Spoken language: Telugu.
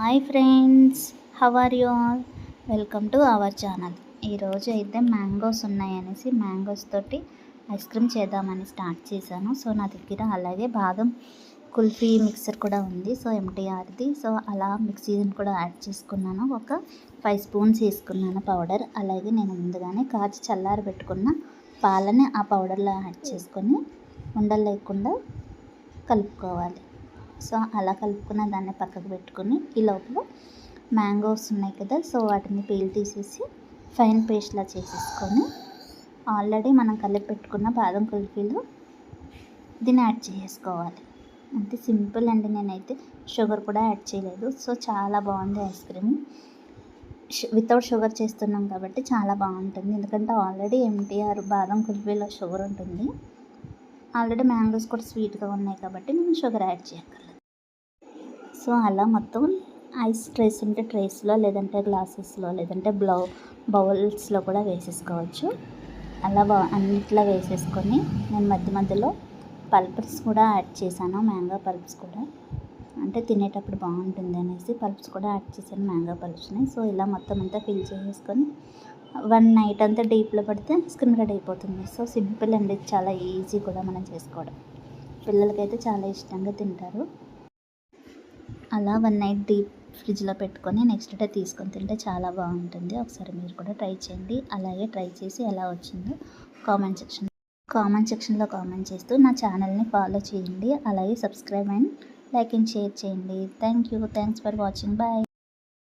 Hi friends how are you all? Welcome to our channel. ఈరోజు అయితే మ్యాంగోస్ ఉన్నాయనేసి మ్యాంగోస్ తోటి ఐస్ క్రీమ్ చేద్దామని స్టార్ట్ చేశాను. సో నా దగ్గర అలాగే బాదం కుల్ఫీ మిక్సర్ కూడా ఉంది. సో ఎంటీఆర్ది. సో అలా మిక్సీని కూడా యాడ్ చేసుకున్నాను. ఒక ఫైవ్ స్పూన్స్ వేసుకున్నాను పౌడర్. అలాగే నేను ముందుగానే కాచి చల్లారి పెట్టుకున్న పాలని ఆ పౌడర్లో యాడ్ చేసుకొని ఉండలు లేకుండా కలుపుకోవాలి. సో అలా కలుపుకున్న దాన్ని పక్కకు పెట్టుకొని ఈ లోపల మ్యాంగోస్ ఉన్నాయి కదా సో వాటిని పీల్ తీసేసి ఫైన్ పేస్ట్లా చేసేసుకొని ఆల్రెడీ మనం కలిపి పెట్టుకున్న బాదం కుల్ఫీలు దీన్ని యాడ్ చేసుకోవాలి. అంతే సింపుల్ అండి నేనైతే షుగర్ కూడా యాడ్ చేయలేదు. సో చాలా బాగుంది ఐస్ క్రీమ్. వితౌట్ షుగర్ చేస్తున్నాం కాబట్టి చాలా బాగుంటుంది. ఎందుకంటే ఆల్రెడీ ఎంటీఆర్ బాదం కుల్ఫీలో షుగర్ ఉంటుంది. ఆల్రెడీ మ్యాంగోస్ కూడా స్వీట్గా ఉన్నాయి కాబట్టి మనం షుగర్ యాడ్ చేయక్కర్లేదు. సో అలా మొత్తం ఐస్ ట్రేస్ ఉంటే ట్రేస్లో లేదంటే గ్లాసెస్లో లేదంటే బ్లౌ బౌల్స్లో కూడా వేసేసుకోవచ్చు. అలా బా అన్నిట్లో వేసేసుకొని నేను మధ్య మధ్యలో పల్ప్స్ కూడా యాడ్ చేశాను మ్యాంగో పల్ప్స్ కూడా. అంటే తినేటప్పుడు బాగుంటుంది అనేసి పల్ప్స్ కూడా యాడ్ చేశాను మ్యాంగో పల్ప్స్ని. సో ఇలా మొత్తం అంతా ఫిల్ చేసేసుకొని వన్ నైట్ అంతా డీప్లో పడితే స్క్రీన్ రెడీ అయిపోతుంది. సో సింపుల్ అండి చాలా ఈజీ కూడా మనం చేసుకోవడం. పిల్లలకైతే చాలా ఇష్టంగా తింటారు. అలా వన్ నైట్ డీప్ ఫ్రిడ్జ్లో పెట్టుకొని నెక్స్ట్ డే తీసుకొని తింటే చాలా బాగుంటుంది. ఒకసారి మీరు కూడా ట్రై చేయండి. అలాగే ట్రై చేసి ఎలా వచ్చిందో కామెంట్ సెక్షన్ కామెంట్ సెక్షన్లో కామెంట్ చేస్తూ నా ఛానల్ని ఫాలో చేయండి. అలాగే subscribe and like and share చేయండి. Thank you thanks for watching bye